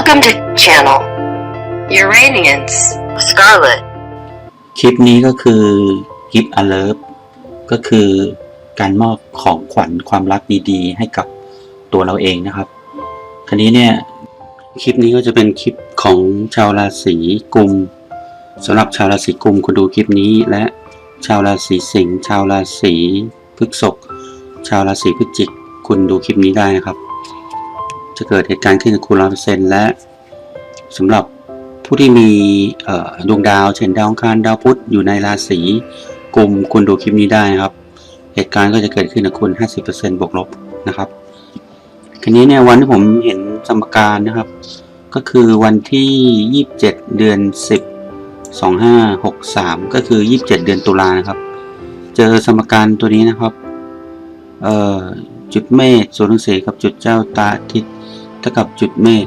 Welcome to channel Uranians Scarlet. คลิปนี้ก็คือคลิป alert ก็คือการมอบของขวัญความรักดีๆ ให้กับตัวเราเองนะครับทีนี้เนี่ย คลิปนี้ก็จะเป็นคลิปของชาวราศีกุมสำหรับชาวราศีกุมคุณดูคลิปนี้ และชาวราศีสิงห์ชาวราศีพฤษภชาวราศีพฤศจิกคุณดูคลิปนี้ได้นะครับ จะเกิดเหตุการณ์ขึ้นกับคุณร้อยเปอร์เซ็นต์และสำหรับผู้ที่มีดวงดาว เช่นดาวอังคารดาวพุธอยู่ในราศีกุมคุณดูคลิปนี้ได้นะครับ เหตุการณ์ก็จะเกิดขึ้นกับคุณ 50%บวกลบนะครับทีนี้เนี่ยวันที่ผมเห็นสมการนะครับ ก็คือวันที่ 27 เดือน 10 2563 ก็คือ 27 เดือนตุลานะครับ เจอสมการตัวนี้นะครับจุดเมษส่วนหนังสือกับจุดเจ้าตาทิตย์ เท่ากับจุดเมษ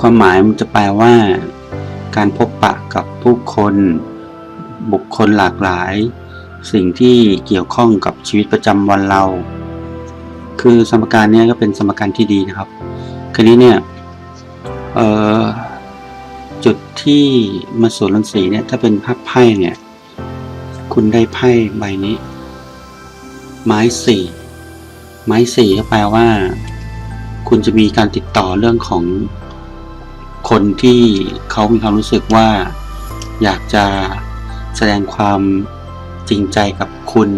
ความหมายมันจะแปลว่า การพบปะกับผู้คน บุคคลหลากหลาย สิ่งที่เกี่ยวข้องกับชีวิตประจำวันเรา คือสมการนี้ก็เป็นสมการที่ดีนะครับคราวนี้เนี่ยเออจุดที่มาสวนรังสีเนี่ยถ้าเป็นภาพไพ่เนี่ย คุณได้ไพ่ใบนี้ ไม้สี่ไม้สี่ก็แปลว่า คุณจะมีการติดต่อเรื่องของคนที่เขามีความรู้สึกว่าอยากจะแสดงความจริงใจกับคุณ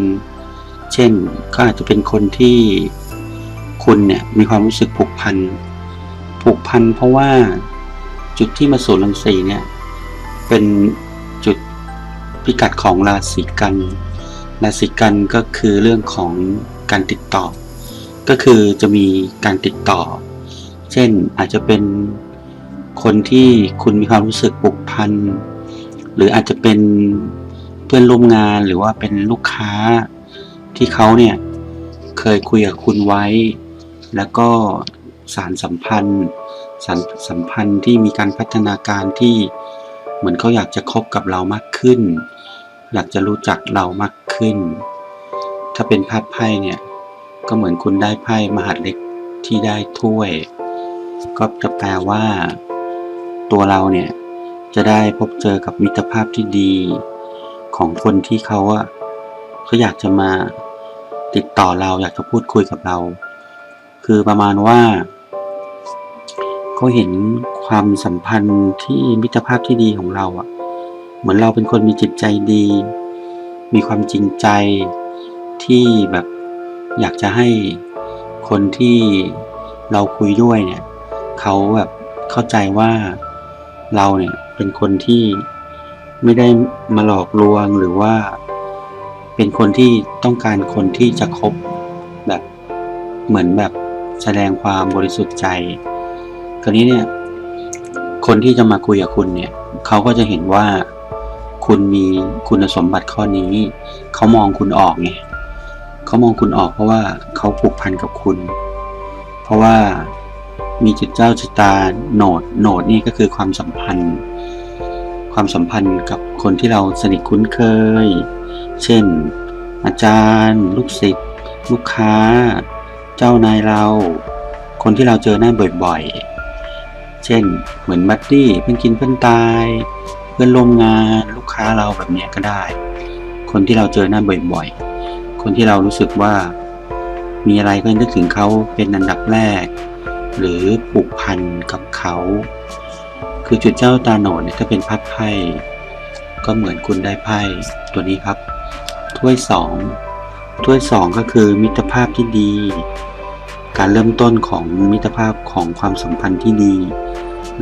เช่นก็อาจจะเป็นคนที่คุณเนี่ยมีความรู้สึกผูกพัน ผูกพันเพราะว่าจุดที่มาสู่ลังสีเนี่ยเป็นจุดพิกัดของราศีกัน ราศีกันก็คือเรื่องของการติดต่อ ก็คือจะมีการติดต่อ เช่นอาจจะเป็นคนที่คุณมีความรู้สึกผูกพัน หรืออาจจะเป็นเพื่อนร่วมงานหรือว่าเป็นลูกค้าที่เขาเนี่ย เคยคุยกับคุณไว้ แล้วก็สารสัมพันธ์สารสัมพันธ์ที่มีการพัฒนาการที่เหมือนเขาอยากจะคบกับเรามากขึ้น อยากจะรู้จักเรามากขึ้น ถ้าเป็นภาพไพ่เนี่ย ก็เหมือนคุณได้ไพ่มหาดเล็กที่ได้ถ้วย ก็จะแปลว่า ตัวเราเนี่ยจะได้พบเจอกับมิตรภาพที่ดี ของคนที่เขาอะเขาอยากจะมาติดต่อเราอยากจะพูดคุยกับเรา คือประมาณว่าเขาเห็นความสัมพันธ์ที่มิตรภาพที่ดีของเราอะเหมือนเราเป็นคนมีจิตใจดี มีความจริงใจที่แบบ อยากจะให้คนที่เราคุยด้วยเนี่ยเขาแบบเข้าใจว่าเราเนี่ยเป็นคนที่ไม่ได้มาหลอกลวงหรือว่า เป็นคนที่ต้องการคนที่จะคบแบบเหมือนแบบแสดงความบริสุทธิ์ใจคราวนี้เนี่ย คนที่จะมาคุยกับคุณเนี่ยเขาก็จะเห็นว่าคุณมีคุณสมบัติข้อนี้ เขามองคุณออกไง เขามองคุณออกเพราะว่าเขาผูกพันกับคุณ เพราะว่ามีจิตเจ้าชะตาโหนดโหนดนี่ก็คือความสัมพันธ์ ความสัมพันธ์กับคนที่เราสนิทคุ้นเคย เช่น อาจารย์ ลูกศิษย์ลูกค้า เจ้านายเรา คนที่เราเจอหน้าบ่อยๆ เช่น เหมือนบัดดี้เพื่อนกินเพื่อนตาย เพื่อนร่วมงานลูกค้าเราแบบนี้ก็ได้ คนที่เราเจอหน้าบ่อยๆ คนที่เรารู้สึกว่า มีอะไรก็นึกถึงเขาเป็นอันดับแรก หรือผูกพันกับเขา คือจุดเจ้าตาโหนดเนี่ยถ้าเป็นพัดไพ่ก็เหมือนคุณได้ไพ่ตัวนี้ครับ ถ้วยสองถ้วยสองก็คือมิตรภาพที่ดี การเริ่มต้นของมิตรภาพของความสัมพันธ์ที่ดี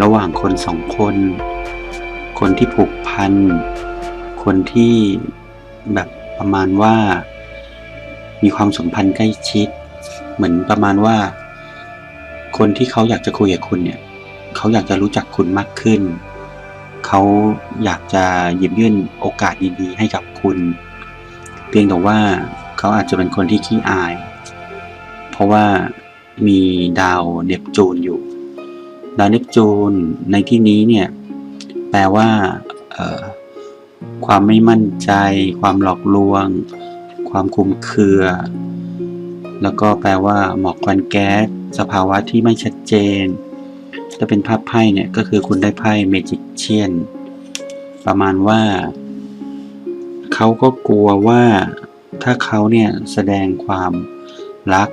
ระหว่างคนสองคน คนที่ผูกพัน คนที่แบบประมาณว่า มีความสัมพันธ์ใกล้ชิด เหมือนประมาณว่า คนที่เขาอยากจะคุยกับคุณเนี่ย เขาอยากจะรู้จักคุณมากขึ้น เขาอยากจะหยิบยื่นโอกาสดีๆ ให้กับคุณ เพียงแต่ว่าเขาอาจจะเป็นคนที่ขี้อาย เพราะว่ามีดาวเนปจูนอยู่ ดาวเนปจูนในที่นี้เนี่ย แปลว่าความไม่มั่นใจ ความหลอกลวง ความคลุมเครือ แล้วก็แปลว่า หมอกควันแก๊สสภาวะที่ไม่ชัดเจน ถ้าเป็นภาพไพ่เนี่ย ก็คือคุณได้ไพ่เมจิกเชียนประมาณว่า เขาก็กลัวว่าถ้าเขาเนี่ย แสดงความรัก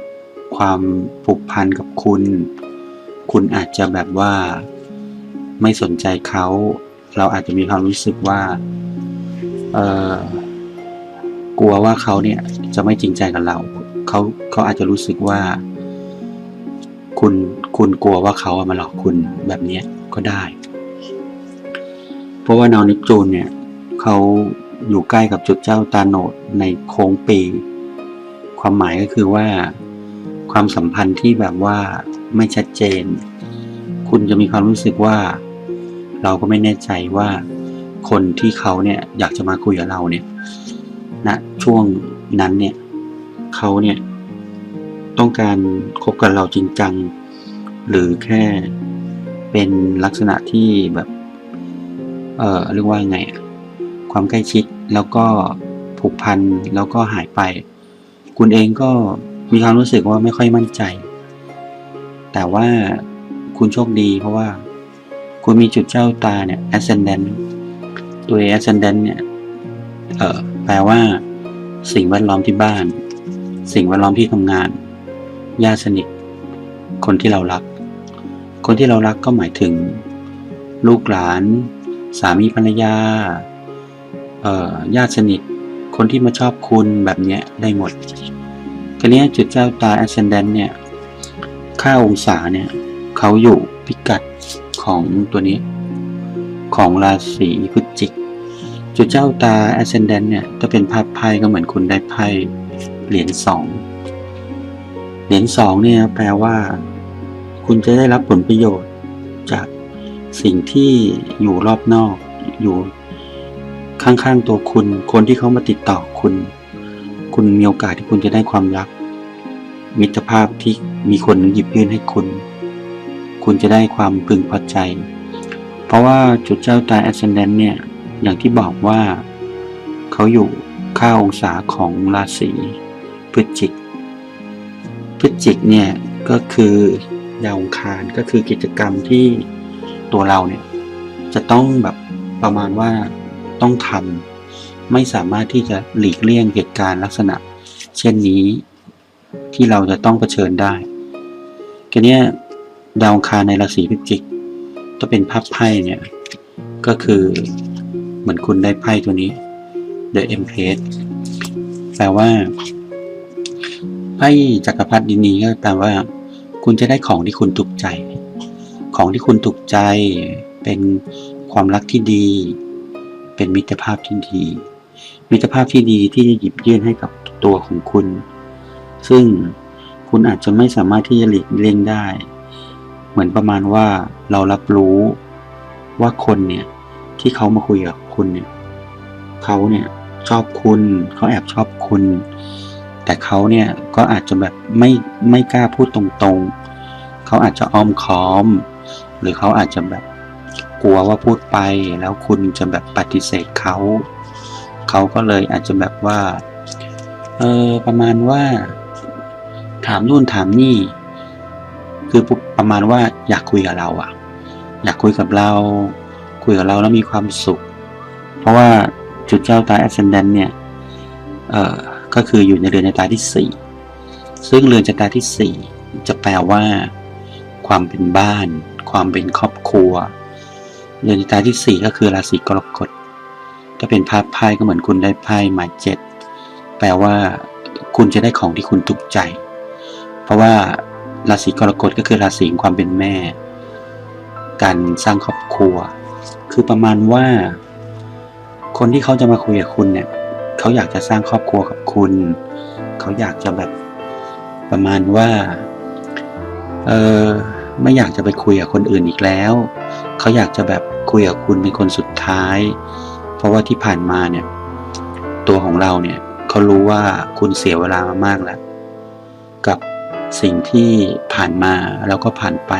ความผูกพันกับคุณ คุณอาจจะแบบว่า ไม่สนใจเขา เราอาจจะมีความรู้สึกว่า เออ กลัวว่าเขาเนี่ยจะไม่จริงใจกับเราเขาเขาอาจจะรู้สึกว่า คุณคุณกลัวว่าเขาอะมาหลอกคุณแบบเนี้ยก็ได้ เพราะว่าดาวนิปจูนเนี่ยเขาอยู่ใกล้กับจุดเจ้าตาโนดในโค้งปี ความหมายก็คือว่า ความสัมพันธ์ที่แบบว่าไม่ชัดเจน คุณจะมีความรู้สึกว่า เราก็ไม่แน่ใจว่าคนที่เขาเนี่ยอยากจะมาคุยกับเราเนี่ย ณช่วงนั้นเนี่ยเขาเนี่ยต้องการคบกับเราจริงจัง หรือแค่เป็นลักษณะที่แบบเออเรียกว่าไงอะความใกล้ชิดแล้วก็ผูกพันแล้วก็หายไป คุณเองก็มีความรู้สึกว่าไม่ค่อยมั่นใจ แต่ว่าคุณโชคดีเพราะว่า คุณมีจุดเจ้าตาเนี่ย ascendant ตัว ascendant เนี่ยเออ แปลว่า สิ่งแวดล้อมที่บ้าน สิ่งแวดล้อมที่ทำงานญาติสนิท คนที่เรารัก คนที่เรารักก็หมายถึง ลูกหลาน สามีภรรยาญาติสนิท คนที่มาชอบคุณแบบเนี้ยได้หมดทีนี้จุดเจ้าตา ascendant เนี่ย ค่าองศาเนี่ยเขาอยู่พิกัดของตัวนี้ ของราศีพฤศจิก จุดเจ้าตา ascendant เนี่ยถ้าเป็นภาพไพ่ก็เหมือนคุณได้ไพ่เหรียญสองเหรียญสองเนี่ยแปลว่า คุณจะได้รับผลประโยชน์จากสิ่งที่อยู่รอบนอก อยู่ข้างๆตัวคุณ คนที่เขามาติดต่อคุณ คุณมีโอกาสที่คุณจะได้ความรัก มิตรภาพที่มีคนหยิบยื่นให้คุณ คุณจะได้ความพึงพอใจ เพราะว่าจุดเจ้าตา ascendant เนี่ย อย่างที่บอกว่า เขาอยู่ค่าองศาของราศีพฤศจิก พฤศจิกเนี่ยก็คือดาวองคารก็คือกิจกรรมที่ตัวเราเนี่ยจะต้องแบบประมาณว่าต้องทำไม่สามารถที่จะหลีกเลี่ยงเหตุการณ์ลักษณะ เช่นนี้ที่เราจะต้องเผชิญได้ทีเนี้ยดาวคารในราศีพฤศจิกถ้าเป็นภาพไพ่เนี่ย ก็คือ เหมือนคุณได้ไพ่ตัวนี้ The Empress แปลว่า ไพ่จักรพรรดินีก็แปลว่า คุณจะได้ของที่คุณถูกใจ ของที่คุณถูกใจ เป็นความรักที่ดี เป็นมิตรภาพที่ดี มิตรภาพที่ดีที่จะหยิบยื่นให้กับตัวของคุณ ซึ่งคุณอาจจะไม่สามารถที่จะหลีกเลี่ยงได้ เหมือนประมาณว่าเรารับรู้ว่าคนเนี่ยที่เขามาคุยกับ คุณเนี่ยเขาเนี่ยชอบคุณเขาแอบชอบคุณ แต่เขาเนี่ยก็อาจจะแบบไม่ไม่กล้าพูดตรงๆ เขาอาจจะอ้อมค้อม หรือเขาอาจจะแบบกลัวว่าพูดไปแล้วคุณจะแบบปฏิเสธเขาเขาก็เลยอาจจะแบบว่าเออประมาณว่า ถามนู่นถามนี่ คือประมาณว่าอยากคุยกับเราอะอยากคุยกับเรา คุยกับเราแล้วมีความสุข เพราะว่าจุดเจ้าตาย ascendant เนี่ยเอ่อก็คืออยู่ในเรือนชะตาที่สี่ซึ่งเรือนชะตาที่สี่จะแปลว่า ความเป็นบ้าน ความเป็นครอบครัว เรือนชะตาที่สี่ก็คือราศีกรกฎถ้าเป็นภาพไพ่ก็เหมือนคุณได้ไพ่หมายเจ็ดแปลว่า คุณจะได้ของที่คุณถูกใจ เพราะว่าราศีกรกฎก็คือราศีความเป็นแม่ การสร้างครอบครัว คือประมาณว่า คนที่เขาจะมาคุยกับคุณเนี่ย เขาอยากจะสร้างครอบครัวกับคุณ เขาอยากจะแบบประมาณว่า เออไม่อยากจะไปคุยกับคนอื่นอีกแล้ว เขาอยากจะแบบคุยกับคุณเป็นคนสุดท้าย เพราะว่าที่ผ่านมาเนี่ย ตัวของเราเนี่ยเขารู้ว่าคุณเสียเวลามามากแล้ว กับสิ่งที่ผ่านมาแล้วก็ผ่านไป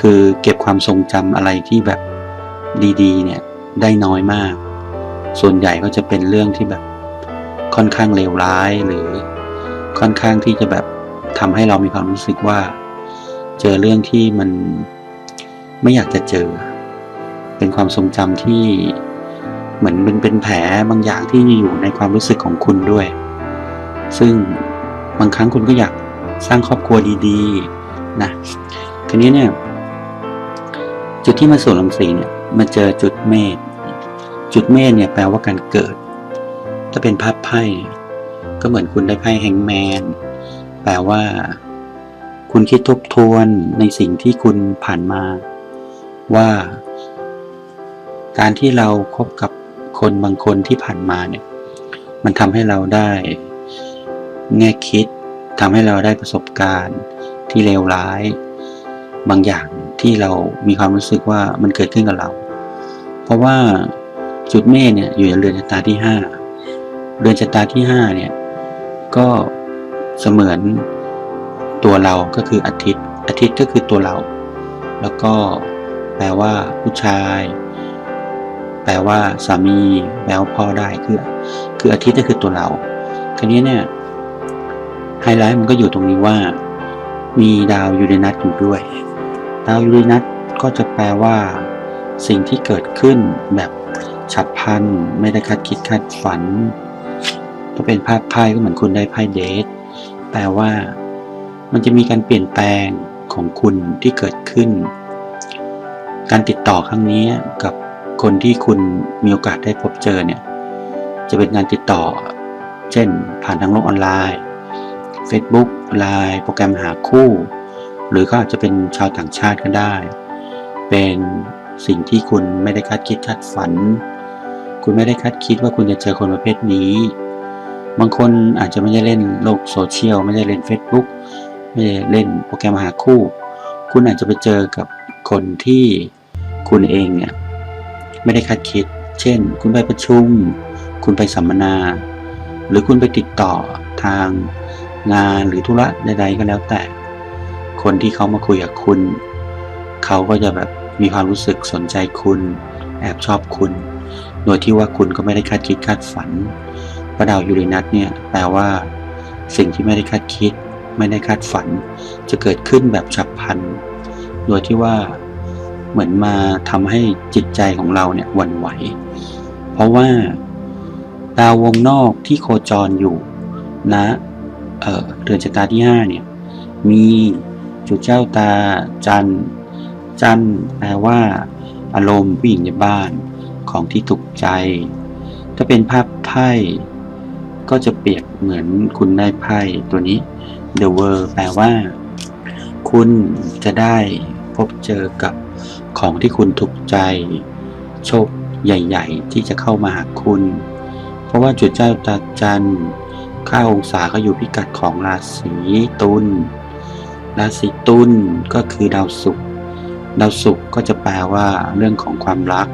คือเก็บความทรงจำอะไรที่แบบดี ๆ เนี่ย ได้น้อยมาก ส่วนใหญ่ก็จะเป็นเรื่องที่แบบค่อนข้างเลวร้ายหรือค่อนข้างที่จะแบบทำให้เรามีความรู้สึกว่า เจอเรื่องที่มันไม่อยากจะเจอ เป็นความทรงจำที่เหมือนเป็นเป็นแผลบางอย่างที่อยู่ในความรู้สึกของคุณด้วย ซึ่งบางครั้งคุณก็อยากสร้างครอบครัวดีๆนะทีนี้เนี่ย จุดที่มาสู่ลำสีเนี่ย มาเจอจุดเมษจุดเมษเนี่ยแปลว่าการเกิด ถ้าเป็นภาพไพ่ก็เหมือนคุณได้ไพ่แฮงแมนแปลว่า คุณคิดทบทวนในสิ่งที่คุณผ่านมา ว่า การที่เราคบกับคนบางคนที่ผ่านมาเนี่ย มันทำให้เราได้แง่คิดทำให้เราได้ประสบการณ์ที่เลวร้าย บางอย่างที่เรามีความรู้สึกว่ามันเกิดขึ้นกับเรา ราะว่าจุดเมษเนี่ยอยู่ในเรือนชะตาที่ห้าเรือนชะตาที่ห้าเนี่ยก็เสมือนตัวเราก็คืออาทิตย์ อาทิตย์ก็คือตัวเรา แล้วก็แปลว่าผู้ชาย แปลว่าสามีแปลว่าพ่อได้คือคืออาทิตย์ก็คือตัวเราคราวนี้เนี่ยไฮไลท์มันก็อยู่ตรงนี้ว่า มีดาวยูเรนัสอยู่ด้วย ดาวยูเรนัสก็จะแปลว่า สิ่งที่เกิดขึ้นแบบฉับพลันไม่ได้คาดคิดคาดฝันถ้าเป็นภาพไพ่ก็เหมือนคุณได้ไพ่เดทแปลว่า มันจะมีการเปลี่ยนแปลงของคุณที่เกิดขึ้น การติดต่อครั้งนี้กับคนที่คุณมีโอกาสได้พบเจอเนี่ย จะเป็นการติดต่อ เช่น ผ่านทางโลกออนไลน์ Facebook ไลน์โปรแกรมหาคู่ หรือก็อาจจะเป็นชาวต่างชาติก็ได้ เป็น สิ่งที่คุณไม่ได้คาดคิดคาดฝัน คุณไม่ได้คาดคิดว่าคุณจะเจอคนประเภทนี้ บางคนอาจจะไม่ได้เล่นโลกโซเชียลไม่ได้เล่น Facebook ไม่ได้เล่นโปรแกรมหาคู่ คุณอาจจะไปเจอกับคนที่คุณเองเนี่ยไม่ได้คาดคิด เช่น คุณไปประชุม คุณไปสัมมนา หรือคุณไปติดต่อทางงานหรือธุระใดๆก็แล้วแต่ คนที่เขามาคุยกับคุณ เขาก็จะแบบ มีความรู้สึกสนใจคุณ แอบชอบคุณ โดยที่ว่าคุณก็ไม่ได้คาดคิดคาดฝันพระดาวยูเรนัสเนี่ยแปลว่า สิ่งที่ไม่ได้คาดคิด ไม่ได้คาดฝัน จะเกิดขึ้นแบบฉับพลัน โดยที่ว่าเหมือนมาทำให้จิตใจของเราเนี่ยวันไหว เพราะว่าดาววงนอกที่โคจรอยู่นะเออเดือนชะตาที่ห้าเนี่ยมีจุดเจ้าตาจันทร์ จันทร์แปลว่า อารมณ์ผู้หญิงในบ้านของที่ถูกใจ ถ้าเป็นภาพไพ่ ก็จะเปรียบเหมือนคุณได้ไพ่ตัวนี้ The World แปลว่า คุณจะได้พบเจอกับของที่คุณถูกใจ โชคใหญ่ ๆ ที่จะเข้ามาหาคุณ เพราะว่าจุดเจ้าตาจันทร์ค่าองศาก็อยู่พิกัดของราศีตุล ราศีตุลก็คือดาวศุกร์ ดาวศุกร์ก็จะแปลว่าเรื่องของความรัก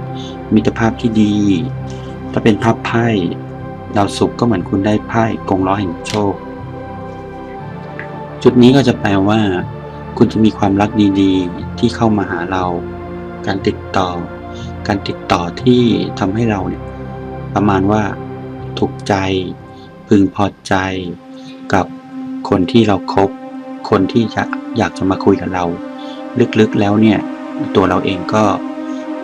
มิตรภาพที่ดี ถ้าเป็นภาพไพ่ดาวศุกร์ก็เหมือนคุณได้ไพ่กงล้อแห่งโชค จุดนี้ก็จะแปลว่า คุณจะมีความรักดีๆ ที่เข้ามาหาเรา การติดต่อ การติดต่อที่ทำให้เราเนี่ยประมาณว่า ถูกใจ พึงพอใจ กับคนที่เราครบคนที่จะอยากจะมาคุยกับเรา ลึกๆแล้วเนี่ย ตัวเราเองก็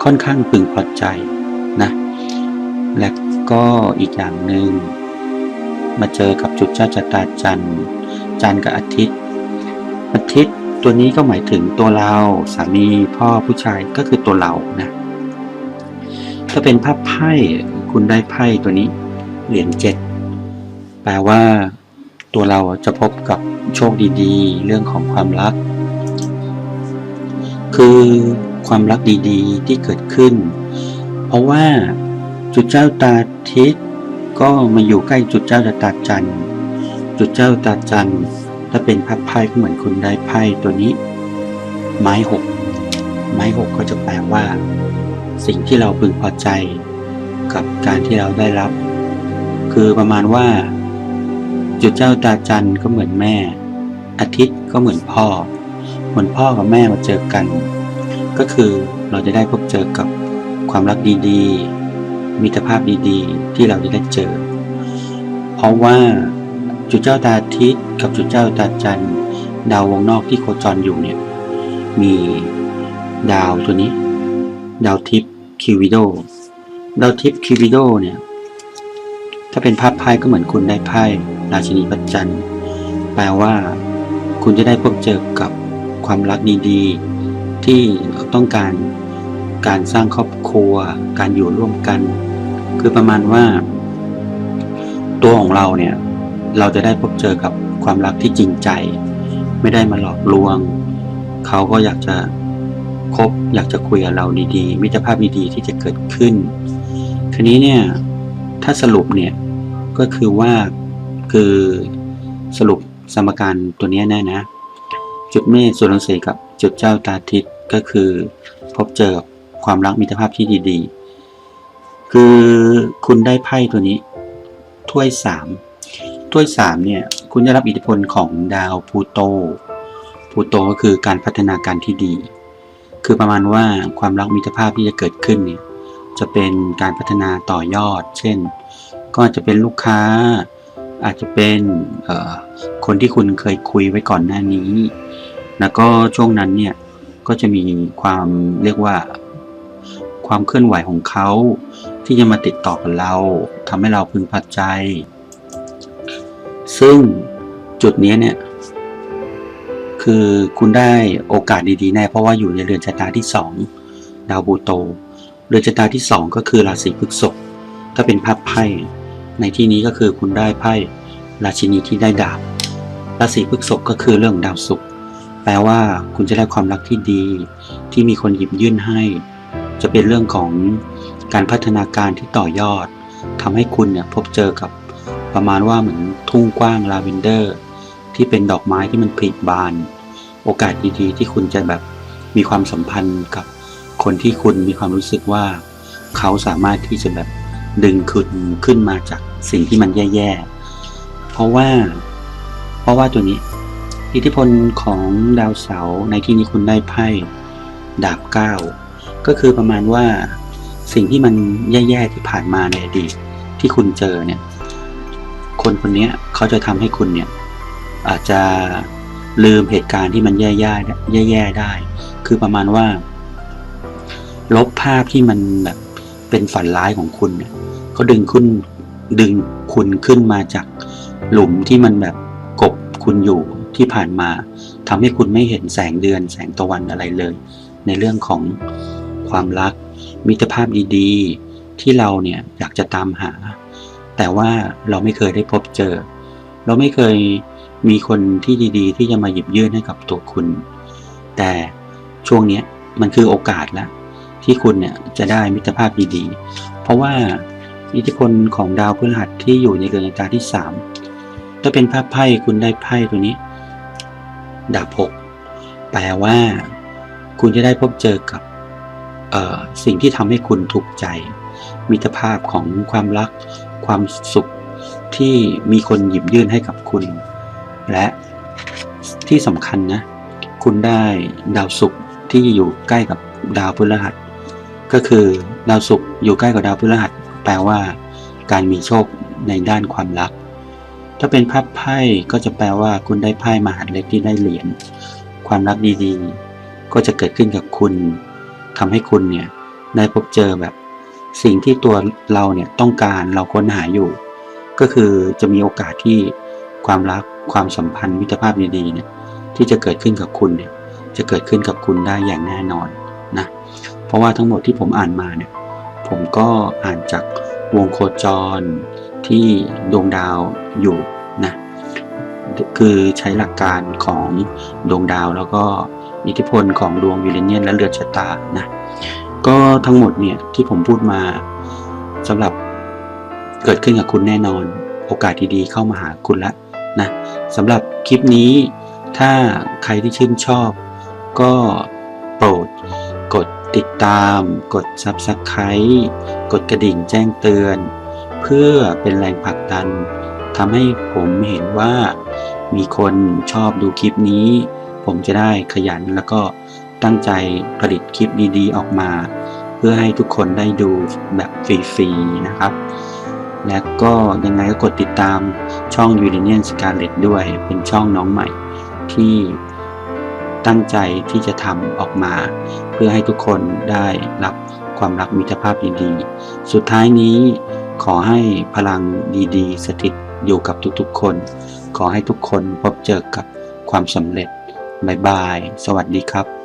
ค่อนข้างพึงพอใจนะ และก็อีกอย่างหนึ่งมาเจอกับจุดเจ้าชะตาจันทร์จันทร์กับอาทิตย์ อาทิตย์ตัวนี้ก็หมายถึงตัวเราสามีพ่อผู้ชายก็คือตัวเรานะถ้าเป็นภาพไพ่คุณได้ไพ่ตัวนี้เหรียญเจ็ดแปลว่าตัวเราจะพบกับโชคดีๆ เรื่องของความรัก คือความรักดีๆที่เกิดขึ้น เพราะว่าจุดเจ้าตาทิศก็มาอยู่ใกล้จุดเจ้าตาจันทร์จุดเจ้าตาจันทร์ถ้าเป็นภาพไพ่ก็เหมือนคุณได้ไพ่ตัวนี้ ไม้หกไม้หกก็จะแปลว่า สิ่งที่เราพึงพอใจ กับการที่เราได้รับ คือประมาณว่า จุดเจ้าตาจันทร์ก็เหมือนแม่ อาทิตย์ก็เหมือนพ่อ เหมือนพ่อกับแม่มาเจอกัน ก็คือเราจะได้พบเจอกับความรักดีๆ มิตรภาพดีๆ ที่เราจะได้เจอ เพราะว่าจุดเจ้าตาทิตย์กับจุดเจ้าตาจันทร์ดาววงนอกที่โคจรอยู่เนี่ย มีดาวตัวนี้ ดาวทิปคิวิโด ดาวทิปคิววิโดเนี่ย ถ้าเป็นภาพไพ่ก็เหมือนคุณได้ไพ่ราชินีพระจันทร์แปลว่า คุณจะได้พบเจอกับ ความรักดีๆ ที่ต้องการการสร้างครอบครัว การอยู่ร่วมกัน คือประมาณว่า ตัวของเราเนี่ย เราจะได้พบเจอกับความรักที่จริงใจ ไม่ได้มาหลอกลวง เขาก็อยากจะคบอยากจะคุยกับเราดีๆ มิตรภาพดีๆ ที่จะเกิดขึ้น ทีนี้เนี่ยถ้าสรุปเนี่ยก็คือว่าคือสรุปสมการตัวนี้แน่นะ จุดเมษส่วนรังสีกับจุดเจ้าตาทิตย์ก็คือ พบเจอกับความรักมิตรภาพที่ดีๆ คือคุณได้ไพ่ตัวนี้ ถ้วยสามถ้วยสามเนี่ย คุณได้รับอิทธิพลของดาวพูโตพูโตก็คือการพัฒนาการที่ดี คือประมาณว่าความรักมิตรภาพที่จะเกิดขึ้นเนี่ยจะเป็นการพัฒนาต่อยอด เช่น ก็จะเป็นลูกค้า อาจจะเป็นคนที่คุณเคยคุยไว้ก่อนหน้านี้ แล้วก็ช่วงนั้นเนี่ยก็จะมีความเรียกว่าความเคลื่อนไหวของเขาที่จะมาติดต่อกับเราทำให้เราพึงพอใจ ซึ่งจุดนี้เนี่ยคือคุณได้โอกาสดีๆแน่เพราะว่าอยู่ในเรือนชะตาที่สองดาวบูโต เรือนชะตาที่สองก็คือราศีพฤษภถ้าเป็นภาพไพ่ ในที่นี้ก็คือคุณได้ไพ่ราชินีที่ได้ดาบราศีพฤษภก็คือเรื่องดาวศุกร์แปลว่าคุณจะได้ความรักที่ดี ที่มีคนหยิบยื่นให้ จะเป็นเรื่องของการพัฒนาการที่ต่อยอดทำให้คุณเนี่ยพบเจอกับประมาณว่าเหมือนทุ่งกว้างลาเวนเดอร์ ที่เป็นดอกไม้ที่มันผลิบาน โอกาสดีๆ ที่คุณจะแบบมีความสัมพันธ์กับคนที่คุณมีความรู้สึกว่า เขาสามารถที่จะแบบ ดึงคุณขึ้นมาจากสิ่งที่มันแย่ๆ เพราะว่า เพราะว่าตัวนี้ อิทธิพลของดาวเสาร์ในที่นี้คุณได้ไพ่ดาบเก้าก็คือประมาณว่าสิ่งที่มันแย่ๆที่ผ่านมาในอดีตที่คุณเจอเนี่ย คนคนนี้เขาจะทำให้คุณเนี่ย อาจจะลืมเหตุการณ์ที่มันแย่ๆแย่ๆได้ คือประมาณว่า ลบภาพที่มันแบบเป็นฝันร้ายของคุณเนี่ย เขาดึงคุณดึงคุณขึ้นมาจากหลุมที่มันแบบกบคุณอยู่ที่ผ่านมาทำให้คุณไม่เห็นแสงเดือน แสงตะวันอะไรเลย ในเรื่องของความรัก มิตรภาพดีๆ ที่เราเนี่ยอยากจะตามหา แต่ว่าเราไม่เคยได้พบเจอ เราไม่เคยมีคนที่ดีๆ ที่จะมาหยิบยื่นให้กับตัวคุณ แต่ช่วงนี้มันคือโอกาสแล้วที่คุณเนี่ยจะได้มิตรภาพดีๆ เพราะว่า อิทธิพลของดาวพฤหัสที่อยู่ในเรือนชะตาที่สามถ้าเป็นภาพไพ่คุณได้ไพ่ตัวนี้ ดาบหกแปลว่า คุณจะได้พบเจอกับสิ่งที่ทำให้คุณถูกใจ มิตรภาพของความรัก ความสุขที่มีคนหยิบยื่นให้กับคุณ และที่สำคัญนะ คุณได้ดาวศุกร์ที่อยู่ใกล้กับดาวพฤหัส ก็คือดาวศุกร์อยู่ใกล้กับดาวพฤหัส แปลว่า การมีโชคในด้านความรัก ถ้าเป็นภาพไพ่ก็จะแปลว่าคุณได้ไพ่มหาเล็กที่ได้เหรียญความรักดีๆ ก็จะเกิดขึ้นกับคุณทำให้คุณเนี่ยได้พบเจอแบบ สิ่งที่ตัวเราเนี่ยต้องการเราค้นหาอยู่ ก็คือจะมีโอกาสที่ความรักความสัมพันธ์มิตรภาพดีๆเนี่ยที่จะเกิดขึ้นกับคุณเนี่ยจะเกิดขึ้นกับคุณได้อย่างแน่นอนนะเพราะว่าทั้งหมดที่ผมอ่านมาเนี่ย ผมก็อ่านจากวงโคจรที่ดวงดาวอยู่นะคือใช้หลักการของดวงดาวแล้วก็อิทธิพลของดวงยูเรเนียนและเรือนชะตานะก็ทั้งหมดเนี่ยที่ผมพูดมาสำหรับเกิดขึ้นกับคุณแน่นอน โอกาสดีๆเข้ามาหาคุณล้วนะสำหรับคลิปนี้ถ้าใครที่ชื่นชอบก็ ตาม กด Subscribe กดกระดิ่งแจ้งเตือน เพื่อเป็นแรงผลักดันทำให้ผมเห็นว่า มีคนชอบดูคลิปนี้ ผมจะได้ขยันแล้วก็ตั้งใจผลิตคลิปดีๆ ออกมา เพื่อให้ทุกคนได้ดูแบบฟรีๆนะครับ และก็ยังไงก็กดติดตามช่อง u r a n i a n Scarlet ด้วยเป็นช่องน้องใหม่ที่ ตั้งใจที่จะทำออกมา เพื่อให้ทุกคนได้รับความรักมิตรภาพดีๆ สุดท้ายนี้ขอให้พลังดีๆ สถิตอยู่กับทุกๆคน ขอให้ทุกคนพบเจอกับความสำเร็จบ๊ายบาย สวัสดีครับ